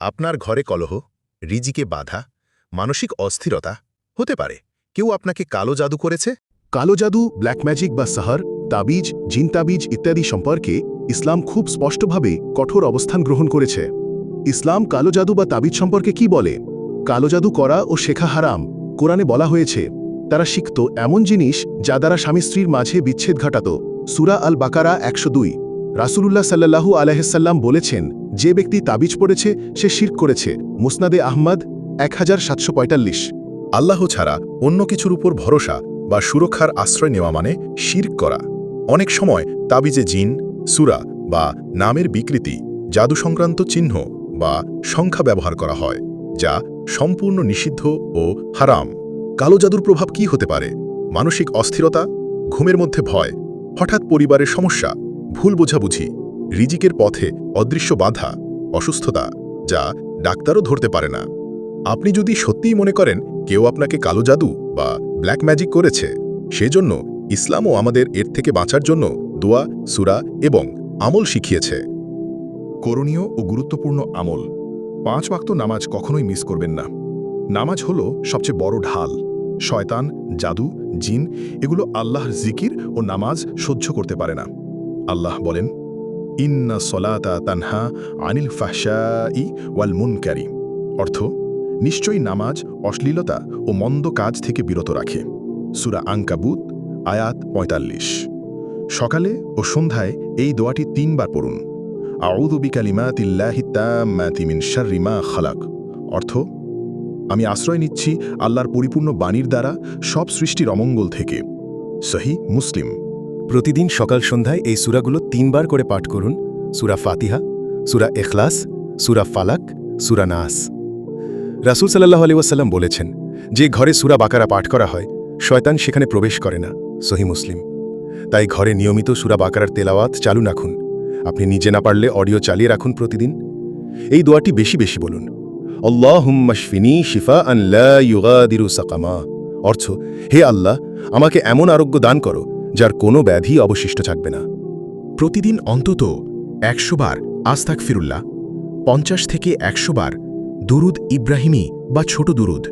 আপনার ঘরে কলহ, রিজিকে বাধা, মানসিক অস্থিরতা হতে পারে। কেউ আপনাকে কালো জাদু করেছে? কালো জাদু ব্ল্যাক ম্যাজিক বা সাহার, তাবিজ, জিন তাবিজ ইত্যাদি সম্পর্কে ইসলাম খুব স্পষ্টভাবে কঠোর অবস্থান গ্রহণ করেছে। ইসলাম কালো জাদু বা তাবিজ সম্পর্কে কি বলে? কালো জাদু করা ও শেখা হারাম। কোরআনে বলা হয়েছে, তারা শিখত এমন জিনিস যা দ্বারা স্বামী স্ত্রীর মাঝে বিচ্ছেদ ঘটাত। সুরা আল বাকারা একশো দুই। রাসুলুল্লাহ সাল্লাহু আলাইসাল্লাম বলেছেন যে ব্যক্তি তাবিজ পড়েছে, সে শির্ক করেছে। মুসনাদে আহমদ এক হাজার সাতশো পঁয়তাল্লিশ। আল্লাহ ছাড়া অন্য কিছুর উপর ভরসা বা সুরক্ষার আশ্রয় নেওয়া মানে শির্ক করা। অনেক সময় তাবিজে জিন, সুরা বা নামের বিকৃতি জাদু সংক্রান্ত চিহ্ন বা সংখ্যা ব্যবহার করা হয়, যা সম্পূর্ণ নিষিদ্ধ ও হারাম। কালো জাদুর প্রভাব কি হতে পারে? মানসিক অস্থিরতা, ঘুমের মধ্যে ভয়, হঠাৎ পরিবারের সমস্যা, ভুল বোঝাবুঝি রিজিকের পথে অদৃশ্য বাধা, অসুস্থতা, যা ডাক্তারও ধরতে পারে না। আপনি যদি সত্যিই মনে করেন কেউ আপনাকে কালো জাদু বা ব্ল্যাক ম্যাজিক করেছে, সেজন্য ইসলামও আমাদের এর থেকে বাঁচার জন্য দোয়া, সুরা এবং আমল শিখিয়েছে। করণীয় ও গুরুত্বপূর্ণ আমল। পাঁচ ওয়াক্ত নামাজ কখনোই মিস করবেন না। নামাজ হলো সবচেয়ে বড় ঢাল। শয়তান, জাদু, জিন, এগুলো আল্লাহর জিকির ও নামাজ সহ্য করতে পারে না। আল্লাহ বলেন ইন্না সলাতা তানহা আনিল ফাহশাই ওয়াল মুনকারি। অর্থ, নিশ্চয়ই নামাজ অশ্লীলতা ও মন্দ কাজ থেকে বিরত রাখে। সুরা আঙ্কাবুত আয়াত পঁয়তাল্লিশ। সকালে ও সন্ধ্যায় এই দোয়াটি তিনবার পড়ুন। আউদুবিকালিমাতিল্লাহিত্তামিন শারিমা খালাক। অর্থ, আমি আশ্রয় নিচ্ছি আল্লাহর পরিপূর্ণ বাণীর দ্বারা সব সৃষ্টির অমঙ্গল থেকে। সহি মুসলিম। প্রতিদিন সকাল সন্ধ্যায় এই সুরাগুলো তিনবার করে পাঠ করুন। সুরা ফাতিহা, সুরা এখলাস সুরা ফালাক, সুরা নাস। রাসুল সাল্লাহ আলি ওয়াসাল্লাম বলেছেন, যে ঘরে সুরা বাকারা পাঠ করা হয়, শয়তান সেখানে প্রবেশ করে না। সহি মুসলিম। তাই ঘরে নিয়মিত সুরা বাকারার তেলাওয়াত চালু রাখুন। আপনি নিজে না পারলে অডিও চালিয়ে রাখুন প্রতিদিন। এই দোয়াটি বেশি বেশি বলুন। অল্লাহুম্মাশফিনি শিফা আল্লা ইউগাদিরু সাকামা। অর্থ, হে আল্লাহ, আমাকে এমন আরোগ্য দান করো যার কোনো ব্যাধি অবশিষ্ট থাকবে না। প্রতিদিন অন্তত একশো বার আস্তাক ফিরুল্লাহ পঞ্চাশ থেকে একশো বার দুরুদ ইব্রাহিমী বা ছোট দুরুদ।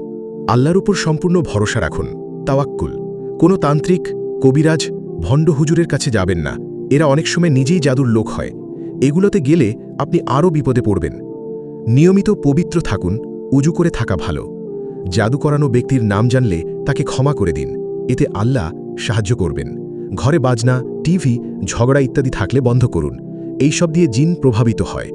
আল্লাহর উপর সম্পূর্ণ ভরসা রাখুন, তাওয়াক্কুল। কোনো তান্ত্রিক, কবিরাজ, ভণ্ড হুজুরের কাছে যাবেন না। এরা অনেক সময় নিজেই জাদুর লোক হয়। এগুলোতে গেলে আপনি আরও বিপদে পড়বেন। নিয়মিত পবিত্র থাকুন, উজু করে থাকা ভালো। জাদু করানো ব্যক্তির নাম জানলে তাকে ক্ষমা করে দিন। এতে আল্লাহ সাহায্য করবেন। ঘরে বাজনা টিভি ঝগড়া ইত্যাদি থাকলে বন্ধ করুন। এইসব দিয়ে জিন প্রভাবিত হয়।